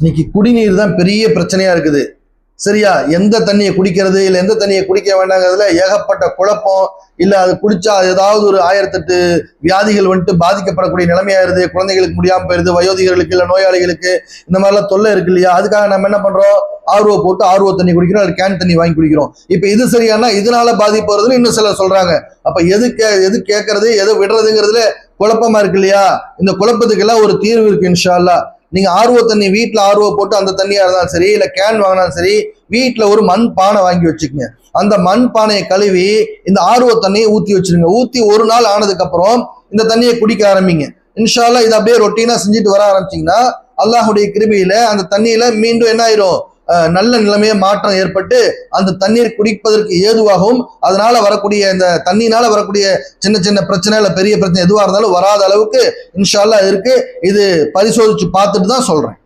இன்னைக்கு குடிநீர் தான் பெரிய பிரச்சனையா இருக்குது. சரியா? எந்த தண்ணியை குடிக்கிறது? இல்லை எந்த தண்ணியை குடிக்க வேண்டாங்கிறதுல ஏகப்பட்ட குழப்பம். இல்லை அது குடிச்சா ஏதாவது ஒரு ஆயிரத்தெட்டு வியாதிகள் வந்துட்டு பாதிக்கப்படக்கூடிய நிலைமையாயிருது குழந்தைகளுக்கு முடியாமல் போயிருது வயோதிகர்களுக்கு இல்லை நோயாளிகளுக்கு இந்த மாதிரிலாம் தொல்லை இருக்கு இல்லையா? அதுக்காக நம்ம என்ன பண்றோம்? ஆர்வோ போட்டு ஆர்வோ தண்ணி குடிக்கிறோம். அது கேன் தண்ணி வாங்கி குடிக்கிறோம். இப்போ இது சரியானா இதனால பாதிப்பு வருதுன்னு இன்னும் சிலர் சொல்றாங்க. அப்ப எது கே எது கேட்கறது எது விடுறதுங்கிறதுல குழப்பமா இருக்கு இல்லையா? இந்த குழப்பத்துக்கெல்லாம் ஒரு தீர்வு இருக்கு இன்ஷால்லா நீங்கள் ஆர்வ தண்ணி வீட்டில் ஆர்வோ போட்டு அந்த தண்ணியாக இருந்தாலும் சரி இல்லை கேன் வாங்கினாலும் சரி வீட்டில் ஒரு மண் பானை வாங்கி வச்சுக்கோங்க. அந்த மண் பானையை கழுவி இந்த ஆர்வ தண்ணியை ஊற்றி வச்சிருங்க. ஊற்றி ஒரு நாள் ஆனதுக்கப்புறம் இந்த தண்ணியை குடிக்க ஆரம்பிங்க. இன்ஷால்லா இதை அப்படியே ரொட்டீனாக செஞ்சுட்டு வர ஆரம்பிச்சீங்கன்னா அல்லாஹுடைய கிருபியில் அந்த தண்ணியில் மீண்டும் என்ன ஆயிரும்? நல்ல நிலைமைய மாற்றம் ஏற்பட்டு அந்த தண்ணீர் குடிப்பதற்கு ஏதுவாகவும் அதனால வரக்கூடிய இந்த தண்ணினால வரக்கூடிய சின்ன சின்ன பிரச்சனை இல்ல பெரிய பிரச்சனை எதுவா இருந்தாலும் வராத அளவுக்கு இன்ஷால்லா இருக்கு. இது பரிசோதிச்சு பார்த்துட்டு தான் சொல்றேன்.